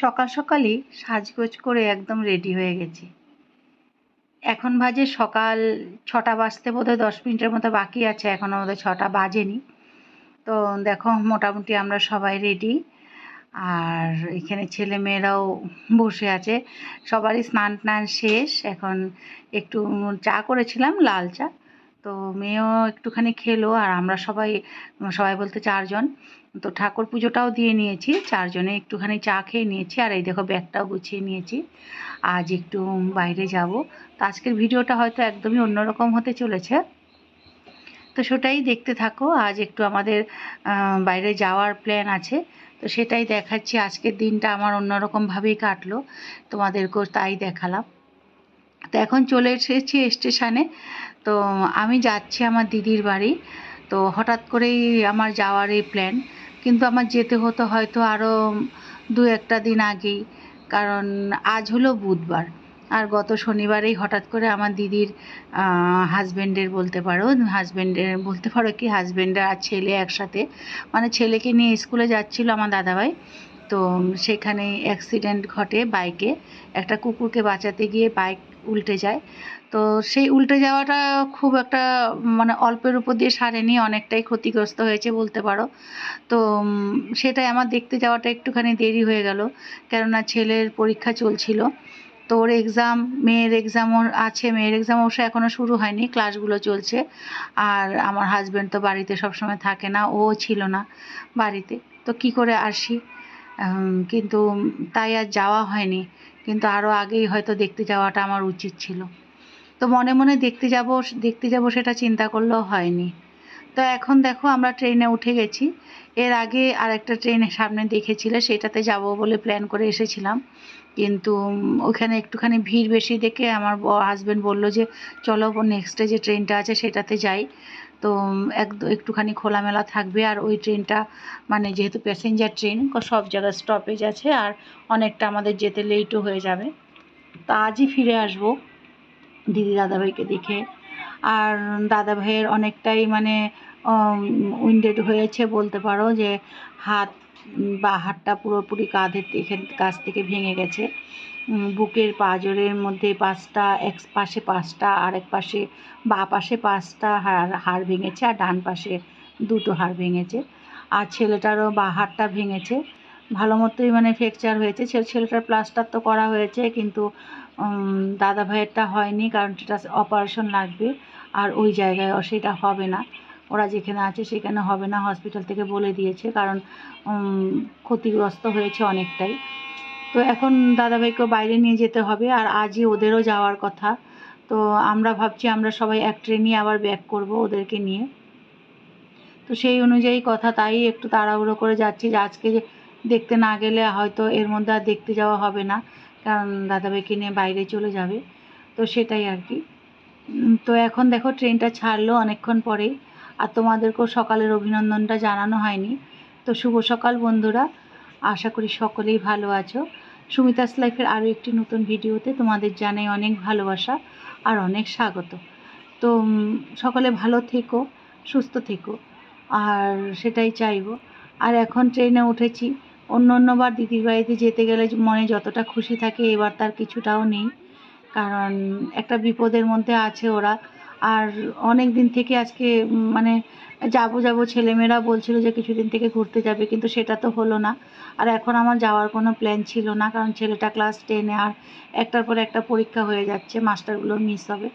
সকাল সকালই সাজগোজ করে একদম রেডি হয়ে গেছি। এখন বাজে সকাল ছটা বাজতে বোধহয় দশ মিনিটের মতো বাকি আছে, এখন আমাদের ছটা বাজেনি। তো দেখো, মোটামুটি আমরা সবাই রেডি আর এখানে ছেলে মেয়েরাও বসে আছে। সবারই স্নান টান শেষ। এখন একটু চা করেছিলাম, লাল চা। তো মেয়েও একটুখানি খেলো আর আমরা সবাই সবাই বলতে চারজন। তো ঠাকুর পুজোটাও দিয়ে নিয়েছি, চারজনে একটুখানি চা খেয়ে নিয়েছি আর এই দেখো ব্যাগটাও গুছিয়ে নিয়েছি। আজ একটু বাইরে যাব। তো আজকের ভিডিওটা হয়তো একদমই অন্যরকম হতে চলেছে। তো সেটাই দেখতে থাকো, আজ একটু আমাদের বাইরে যাওয়ার প্ল্যান আছে। তো সেটাই দেখাচ্ছি, আজকের দিনটা আমার অন্যরকমভাবেই কাটলো। তোমাদেরকেও তাই দেখালাম। তো এখন চলে এসেছি স্টেশনে তো আমি যাচ্ছি আমার দিদির বাড়ি। তো হঠাৎ করেই আমার যাওয়ার এই প্ল্যান কিন্তু আমার যেতে হতো হয়তো আরও দু একটা দিন আগেই। কারণ আজ হলো বুধবার। আর গত শনিবারেই হঠাৎ করে আমার দিদির হাজব্যান্ডের বলতে পারো হাজব্যান্ডের বলতে পারো কি হাজব্যান্ডের আর ছেলে একসাথে। মানে ছেলেকে নিয়ে স্কুলে যাচ্ছিল আমার দাদাভাই। তো সেখানে অ্যাক্সিডেন্ট ঘটে বাইকে একটা কুকুরকে বাঁচাতে গিয়ে বাইক উল্টে যায়। তো সেই উল্টে যাওয়াটা খুব একটা মানে অল্পের উপর দিয়ে সারেনি, অনেকটাই ক্ষতিগ্রস্ত হয়েছে বলতে পারো। তো সেটাই আমার দেখতে যাওয়াটা একটুখানি দেরি হয়ে গেল, কেননা ছেলের পরীক্ষা চলছিল। তো ওর এক্সাম মেয়ের এক্সাম ওর আছে, মেয়ের এক্সাম অবশ্য এখনও শুরু হয়নি ক্লাসগুলো চলছে। আর আমার হাজব্যান্ড তো বাড়িতে সবসময় থাকে না, ও ছিল না বাড়িতে। তো কি করে আসি? কিন্তু তাই আর যাওয়া হয়নি। কিন্তু আরও আগেই হয়তো দেখতে যাওয়াটা আমার উচিত ছিল। তো মনে মনে দেখতে যাব দেখতে যাব সেটা চিন্তা করলেও হয়নি। তো এখন দেখো আমরা ট্রেনে উঠে গেছি। এর আগে আর একটা ট্রেন সামনে দেখেছিলে, সেটাতে যাব বলে প্ল্যান করে এসেছিলাম। কিন্তু ওখানে একটুখানি ভিড় বেশি দেখে আমার হাজব্যান্ড বলল যে, চলো নেক্সটে যে ট্রেনটা আছে সেটাতে যাই। তো এক, একটুখানি খোলামেলা থাকবে আর ওই ট্রেনটা মানে যেহেতু প্যাসেঞ্জার ট্রেন সব জায়গায় স্টপেজ আছে আর অনেকটা আমাদের যেতে লেটও হয়ে যাবে। তো আজই ফিরে আসব দিদি দাদাভাইকে দেখে। আর দাদাভাইয়ের অনেকটাই মানে উইন্ডেড হয়েছে বলতে পারো যে, হাত বা হাতটা পুরোপুরি কাঁধের এখান কাছ থেকে ভেঙে গেছে। বুকের পাঁজরের মধ্যে পাঁচটা, এক পাশে পাঁচটা আর এক পাশে, বা পাশে পাঁচটা হাড় হাড় ভেঙেছে আর ডান পাশে দুটো হাড় ভেঙেছে। আর ছেলেটারও বা হাড়টা ভেঙেছে। ভালো মতোই মানে ফ্র্যাকচার হয়েছে। ছেলেটার প্লাস্টার তো করা হয়েছে কিন্তু দাদা ভাইয়েরটা হয়নি কারণ সেটা অপারেশন লাগবে। আর ওই জায়গায় সেটা হবে না। ওরা যেখানে আছে সেখানে হবে না হসপিটাল থেকে বলে দিয়েছে, কারণ ক্ষতিগ্রস্ত হয়েছে অনেকটাই। তো এখন দাদাভাইকেও বাইরে নিয়ে যেতে হবে, আর আজই ওদেরও যাওয়ার কথা। তো আমরা ভাবছি আমরা সবাই এক ট্রেনই আবার ব্যাক করব ওদেরকে নিয়ে। তো সেই অনুযায়ী কথা তাই, একটু তাড়াহুড়ো করে যাচ্ছি যে আজকে দেখতে না গেলে হয়তো এর মধ্যে আর দেখতে যাওয়া হবে না, কারণ দাদাভাইকে নিয়ে বাইরে চলে যাবে। তো সেটাই আর কি। তো এখন দেখো ট্রেনটা ছাড়লো অনেকক্ষণ পরেই। আর তোমাদেরকেও সকালের অভিনন্দনটা জানানো হয়নি। তো শুভ সকাল বন্ধুরা। আশা করি সকলেই ভালো আছো। সুমিতাস লাইফের আরও একটি নতুন ভিডিওতে তোমাদের জানাই অনেক ভালোবাসা আর অনেক স্বাগত। তো সকলে ভালো থেকো, সুস্থ থেকো, আর সেটাই চাইব। আর এখন ট্রেনে উঠেছি। অন্য অন্যবার দিদির বাড়িতে যেতে গেলে মনে যতটা খুশি থাকে এবার তার কিছুটাও নেই। কারণ একটা বিপদের মধ্যে আছে ওরা। আর অনেক দিন থেকে আজকে মানে যাব যাব ছেলেমেয়েরা বলছিল যে কিছুদিন থেকে ঘুরতে যাবে, কিন্তু সেটা তো হলো না। আর এখন আমার যাওয়ার কোনো প্ল্যান ছিল না, কারণ ছেলেটা ক্লাস টেনে আর একটার পর একটা পরীক্ষা হয়ে যাচ্ছে মাস্টারগুলো মিস হবে।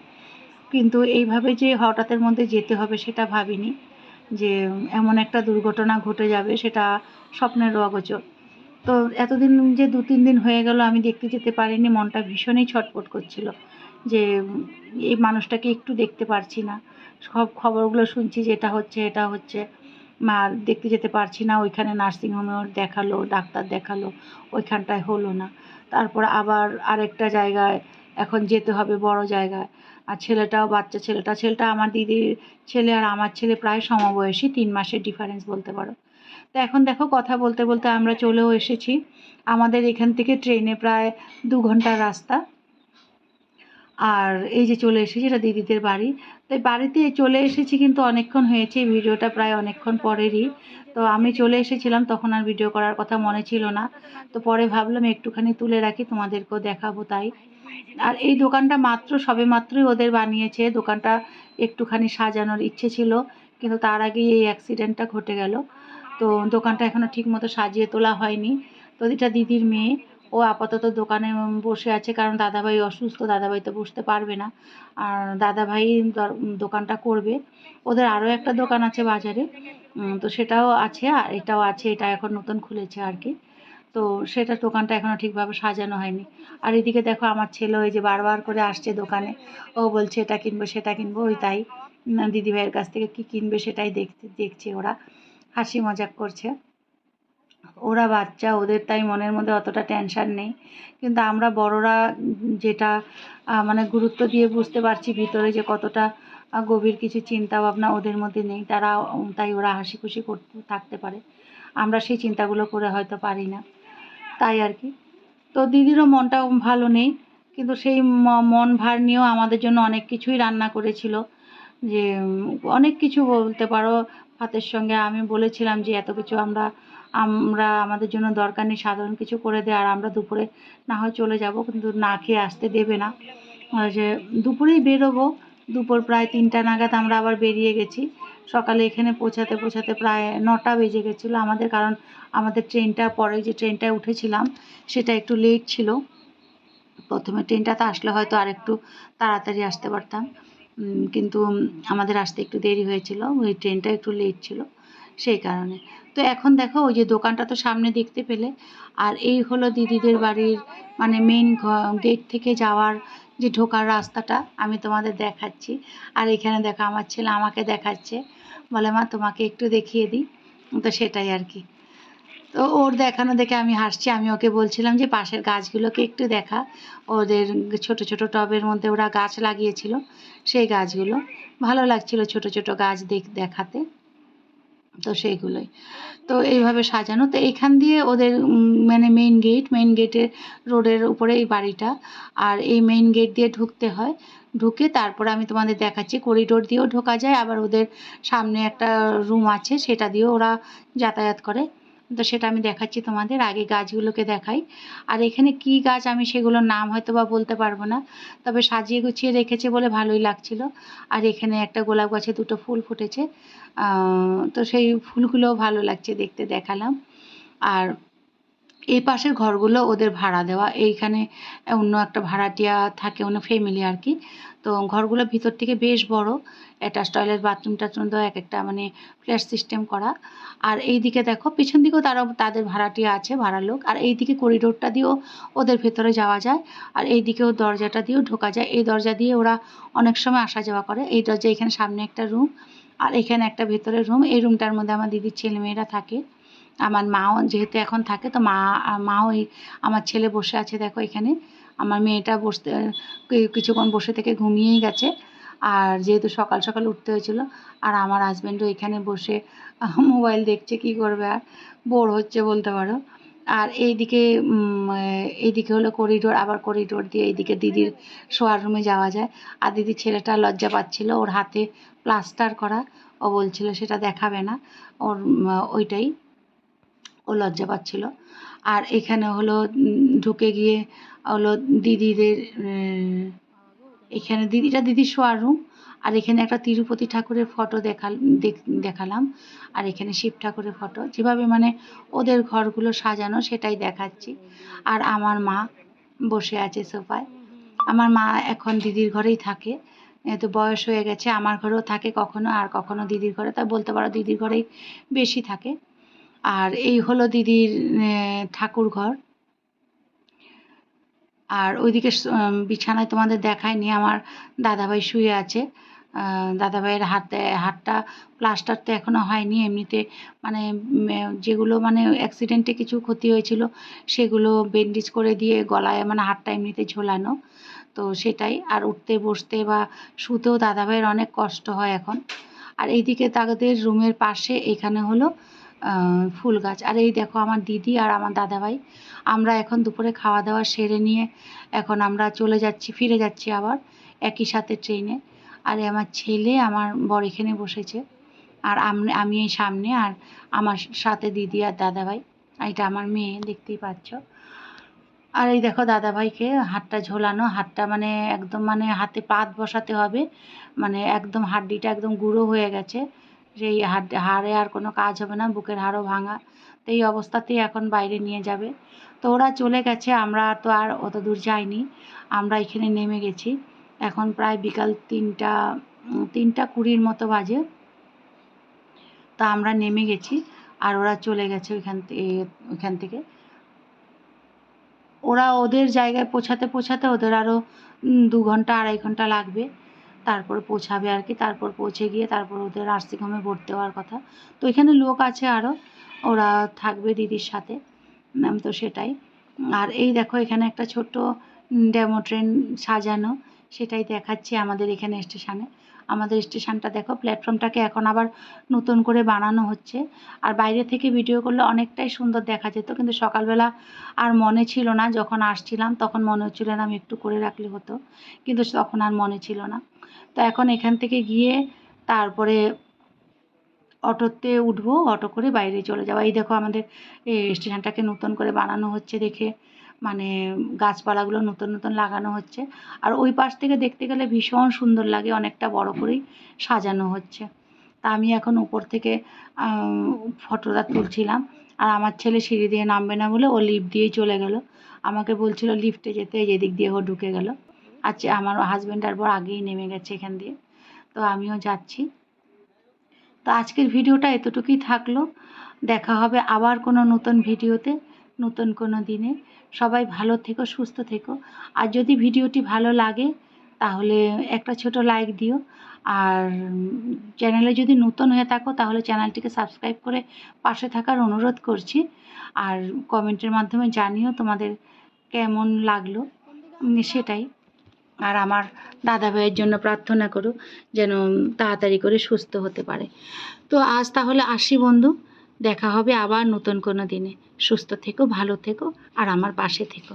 কিন্তু এইভাবে যে হঠাৎের মধ্যে যেতে হবে সেটা ভাবিনি, যে এমন একটা দুর্ঘটনা ঘটে যাবে সেটা স্বপ্নের অগোচর। তো এতদিন যে দু তিন দিন হয়ে গেল, আমি দেখতে যেতে পারিনি, মনটা ভীষণই ছটফট করছিল। যে এই মানুষটাকে একটু দেখতে পারছি না। সব খবরগুলো শুনছি যে এটা হচ্ছে এটা হচ্ছে। মা দেখতে যেতে পারছি না, ওইখানে নার্সিংহোমে দেখাল, ডাক্তার দেখাল, ওইখানটায় হলো না। তারপর আবার আরেকটা জায়গায়, এখন যেতে হবে বড় জায়গায়। আর ছেলেটাও, বাচ্চা ছেলেটা ছেলেটা আমার দিদির ছেলে আর আমার ছেলে প্রায় সমবয়সী, তিন মাসের ডিফারেন্স বলতে পারো। তো এখন দেখো কথা বলতে বলতে আমরা চলেও এসেছি। আমাদের এখান থেকে ট্রেনে প্রায় দু ঘণ্টার রাস্তা। আর এই যে চলে এসেছি, এটা দিদিদের বাড়ি। তো বাড়িতে চলে এসেছি কিন্তু অনেকক্ষণ হয়েছে ভিডিওটা প্রায় অনেকক্ষণ পরেরই। তো আমি চলে এসেছিলাম, তখন আর ভিডিও করার কথা মনে ছিল না। তো পরে ভাবলাম একটুখানি তুলে রাখি, তোমাদেরকেও দেখাবো তাই। আর এই দোকানটা মাত্র, সবে মাত্রই ওদের বানিয়েছে। দোকানটা একটুখানি সাজানোর ইচ্ছে ছিল, কিন্তু তার আগেই এই অ্যাক্সিডেন্টটা ঘটে গেল। তো দোকানটা এখনও ঠিক মতো সাজিয়ে তোলা হয়নি। তো এটা দিদির মেয়ে। ও আপাতত দোকানে বসে আছে, কারণ দাদাভাই অসুস্থ, দাদাভাই তো বসতে পারবে না। আর দাদাভাই দোকানটা করবে। ওদের আরও একটা দোকান আছে বাজারে তো সেটাও আছে, আর এটাও আছে, এটা এখন নতুন খুলেছে আর কি। তো সেটা দোকানটা এখনও ঠিকভাবে সাজানো হয়নি। আর এদিকে দেখো আমার ছেলে ওই যে বারবার করে আসছে দোকানে। ও বলছে, এটা কিনবো, সেটা কিনবো। ওই তাই দিদিভাইয়ের কাছ থেকে কি কিনবে সেটাই দেখতে, দেখছে ওরা। হাসি মজাক করছে। ওরা বাচ্চা, ওদের তাই মনের মধ্যে অতটা টেনশন নেই। কিন্তু আমরা বড়রা যেটা মানে গুরুত্ব দিয়ে বুঝতে পারছি ভিতরে যে কতটা গভীর কিছু চিন্তা ভাবনা ওদের মধ্যে নেই, তারা তাই ওরা হাসি খুশি করতে, থাকতে পারে। আমরা সেই চিন্তাগুলো করে হয়তো পারি না। তাই আর কি। তো দিদিরও মনটা ভালো নেই, কিন্তু সেই মন ভার নিয়েও আমাদের জন্য অনেক কিছুই রান্না করেছিল। যে অনেক কিছু বলতে পারো, ভাতের সঙ্গে আমি বলেছিলাম যে, এত কিছু আমরা আমরা, আমাদের জন্য দরকার নেই সাধারণ কিছু করে দে, আর আমরা দুপুরে না হয় চলে যাব, কিন্তু না খেয়ে আসতে দেবে না। যে দুপুরেই বেরোবো, দুপুর প্রায় তিনটা নাগাদ আমরা আবার বেরিয়ে গেছি। সকালে এখানে পৌঁছাতে পৌঁছাতে প্রায় নটা বেজে গেছিল আমাদের, কারণ আমাদের ট্রেনটা, পরে যে ট্রেনটায় উঠেছিলাম, সেটা একটু লেট ছিল। প্রথমে ট্রেনটাতে আসলে হয়তো আর একটু তাড়াতাড়ি আসতে পারতাম। কিন্তু আমাদের আসতে একটু দেরি হয়েছিল, ওই ট্রেনটা একটু লেট ছিল। সেই কারণে। তো এখন দেখো, ওই যে দোকানটা তো সামনে দেখতে পেলে। আর এই হলো দিদিদের বাড়ির মানে মেন গেট থেকে যাওয়ার যে ঢোকার রাস্তাটা, আমি তোমাদের দেখাচ্ছি। আর এখানে দেখো, আমার ছেলে আমাকে দেখাচ্ছে। বলে, মা, তোমাকে একটু দেখিয়ে দিই। তো সেটাই আর কি। তো ওর দেখানো দেখে আমি হাসছি। আমি ওকে বলছিলাম যে, পাশের গাছগুলোকে একটু দেখা। ওদের ছোট ছোট টবের মধ্যে ওরা গাছ লাগিয়েছিল, সেই গাছগুলো। ভালো লাগছিল ছোট ছোট গাছ দেখ, দেখাতে। তো সেইগুলোই। তো এইভাবে সাজানো। তো এখান দিয়ে ওদের মানে মেইন গেট মেইন গেটের রোডের উপরে এই বাড়িটা। আর এই মেইন গেট দিয়ে ঢুকতে হয়। ঢুকে তারপরে আমি তোমাদের দেখাচ্ছি। করিডোর দিয়েও ঢোকা যায়। আবার ওদের সামনে একটা রুম আছে। সেটা দিয়েও ওরা যাতায়াত করে। তো সেটা আমি দেখাচ্ছি তোমাদের, আগে গাছগুলোকে দেখাই। আর এখানে কি গাছ আমি সেগুলোর নাম হয়তো বা বলতে পারব না, তবে সাজিয়ে গুছিয়ে রেখেছে বলে ভালোই লাগছিল। আর এখানে একটা গোলাপ গাছে দুটো ফুল ফুটেছে তো সেই ফুলগুলোও ভালো লাগছে দেখতে দেখালাম। আর এই পাশের ঘরগুলো ওদের ভাড়া দেওয়া। এইখানে অন্য একটা ভাড়াটিয়া থাকে, অন্য ফ্যামিলি আর কি। তো ঘরগুলো ভিতর থেকে বেশ বড়। অ্যাটাচ টয়লেট বাথরুম টাথরুম দেওয়া এক একটা মানে ফ্ল্যাট সিস্টেম করা। আর এই দিকে দেখো, পিছন দিকেও তারা তাদের ভাড়াটিয়া আছে, ভাড়া লোক। আর এই দিকে করিডোরটা দিয়েও ওদের ভেতরে যাওয়া যায়। আর এই দিকেও দরজাটা দিয়েও ঢোকা যায়। এই দরজা দিয়ে ওরা অনেক সময় আসা যাওয়া করে। এই দরজা এখানে সামনে একটা রুম আর এখানে একটা ভেতরের রুম এই রুমটার মধ্যে আমার দিদির ছেলেমেয়েরা থাকে। আমার মাও যেহেতু এখন থাকে, তো মা মাও এই আমার ছেলে বসে আছে দেখো এখানে। আমার মেয়েটা বসতে কিছুক্ষণ বসে থেকে ঘুমিয়েই গেছে। আর যেহেতু সকাল সকাল উঠতে হয়েছিল, আর আমার হাজব্যান্ডও এখানে বসে মোবাইল দেখছে কি করবে আর, বোর হচ্ছে বলতে পারো। আর এইদিকে এইদিকে হলো করিডোর আবার করিডোর দিয়ে এইদিকে দিদির শোয়ার রুমে যাওয়া যায়। আর দিদির ছেলেটা লজ্জা পাচ্ছিল, ওর হাতে প্লাস্টার করা। ও বলছিল সেটা দেখাবে না, ওর ওইটাই। লজ্জা পাচ্ছিল। আর এখানে হলো ঢুকে গিয়ে হলো দিদিদের এখানে দিদিটা দিদির শোয়ার রুম আর এখানে একটা তিরুপতি ঠাকুরের ফটো দেখাল, দেখ- দেখালাম। আর এখানে শিব ঠাকুরের ফটো যেভাবে মানে ওদের ঘরগুলো সাজানো সেটাই দেখাচ্ছি। আর আমার মা বসে আছে সোফায়। আমার মা এখন দিদির ঘরেই থাকে। তো বয়স হয়ে গেছে, আমার ঘরেও থাকে কখনো আর কখনো দিদির ঘরে। তাই বলতে পারো দিদির ঘরেই বেশি থাকে। আর এই হলো দিদির ঠাকুর ঘর আর ওইদিকে বিছানায় তোমাদের দেখায়নি, আমার দাদাভাই শুয়ে আছে। দাদাভাইয়ের হাতে, হাতটা প্লাস্টার তো এখনও হয়নি, এমনিতে মানে যেগুলো মানে অ্যাক্সিডেন্টে কিছু ক্ষতি হয়েছিল, সেগুলো ব্যান্ডেজ করে দিয়ে গলায় মানে হাতটা এমনিতে ঝোলানো। তো সেটাই, আর উঠতে, বসতে বা শুতেও দাদাভাইয়ের অনেক কষ্ট হয় এখন। আর এইদিকে তাদের রুমের পাশে এখানে হলো ফুল গাছ। আর এই দেখো আমার দিদি আর আমার দাদাভাই, আমরা এখন দুপুরে খাওয়া দাওয়া সেরে নিয়ে এখন আমরা চলে যাচ্ছি, ফিরে যাচ্ছি আবার একই সাথে ট্রেনে। আর আমার ছেলে আমার বর এখানে বসেছে। আর আম- এই সামনে আর আমার সাথে দিদি আর দাদাভাই। এটা আমার মেয়ে, দেখতেই পাচ্ছ। আর এই দেখো দাদাভাইকে হাতটা ঝোলানো, হাতটা মানে একদম মানে হাতে পাত বসাতে হবে। মানে একদম হাড্ডিটা একদম গুঁড়ো হয়ে গেছে। সেই হাড, হাড়ে আর কোনো কাজ হবে না, বুকের হাড়ও ভাঙা, তো এই অবস্থাতেই এখন বাইরে নিয়ে যাবে। তো ওরা চলে গেছে, আমরা তো আর অত দূর যাইনি, আমরা এখানে নেমে গেছি। এখন প্রায় বিকাল তিনটা তিনটা কুড়ির মতো বাজে। তা আমরা নেমে গেছি আর ওরা চলে গেছে ওইখান থেকে ওইখান থেকে। ওরা ওদের জায়গায় পৌঁছাতে পৌঁছাতে ওদের আরও দু ঘণ্টা, আড়াই ঘণ্টা লাগবে। তারপর পৌঁছাবে আর কি। তারপর পৌঁছে গিয়ে তারপর ওদের নার্সিং হোমে ভর্তি হওয়ার কথা। তো এখানে লোক আছে আরও ওরা থাকবে দিদির সাথে। তো সেটাই। আর এই দেখো এখানে একটা ছোট্ট ডেমো ট্রেন সাজানো, সেটাই দেখাচ্ছি আমাদের এখানে স্টেশনে আমাদের স্টেশনটা দেখো প্ল্যাটফর্মটাকে এখন আবার নতুন করে বানানো হচ্ছে। আর বাইরে থেকে ভিডিও করলে অনেকটাই সুন্দর দেখা যেত, কিন্তু সকালবেলা আর মনে ছিল না। যখন আসছিলাম, তখন মনে হচ্ছিল না আমি একটু করে রাখলে হতো। কিন্তু তখন আর মনে ছিল না। তো এখন এখান থেকে গিয়ে তারপরে অটোতে উঠবো, অটো করে বাইরে চলে যাব। এই দেখো আমাদের স্টেশনটাকে নতুন করে বানানো হচ্ছে দেখে। মানে গাছপালাগুলো নতুন নতুন লাগানো হচ্ছে। আর ওই পাশ থেকে দেখতে গেলে ভীষণ সুন্দর লাগে, অনেকটা বড় করেই সাজানো হচ্ছে। তা আমি এখন উপর থেকে ফটোটা তুলছিলাম। আর আমার ছেলে সিঁড়ি দিয়ে নামবে না বলে ও লিফট দিয়েই চলে গেল। আমাকে বলছিল লিফটে যেতে, যেদিক দিয়ে ও ঢুকে গেল। আচ্ছা আমার হাজব্যান্ড আর বর আগেই নেমে গেছে এখান দিয়ে। তো আমিও যাচ্ছি। তো আজকের ভিডিওটা এতটুকুই থাকল। দেখা হবে আবার কোনো নতুন ভিডিওতে, নতুন কোনো দিনে। সবাই ভালো থেকো, সুস্থ থেকো। আর যদি ভিডিওটি ভালো লাগে, তাহলে একটা ছোট লাইক দিও। আর চ্যানেলে যদি নতুন হয়ে থাকো, তাহলে চ্যানেলটিকে সাবস্ক্রাইব করে পাশে থাকার অনুরোধ করছি। আর কমেন্টের মাধ্যমে জানিও তোমাদের কেমন লাগল। সেটাই। আর আমার দাদা ভাইয়ের জন্য প্রার্থনা করো যেন তাড়াতাড়ি করে সুস্থ হতে পারে। তো আজ তাহলে আসি বন্ধু, দেখা হবে আবার নতুন কোনো দিনে। সুস্থ থেকো, ভালো থেকো, আর আমার পাশে থেকো।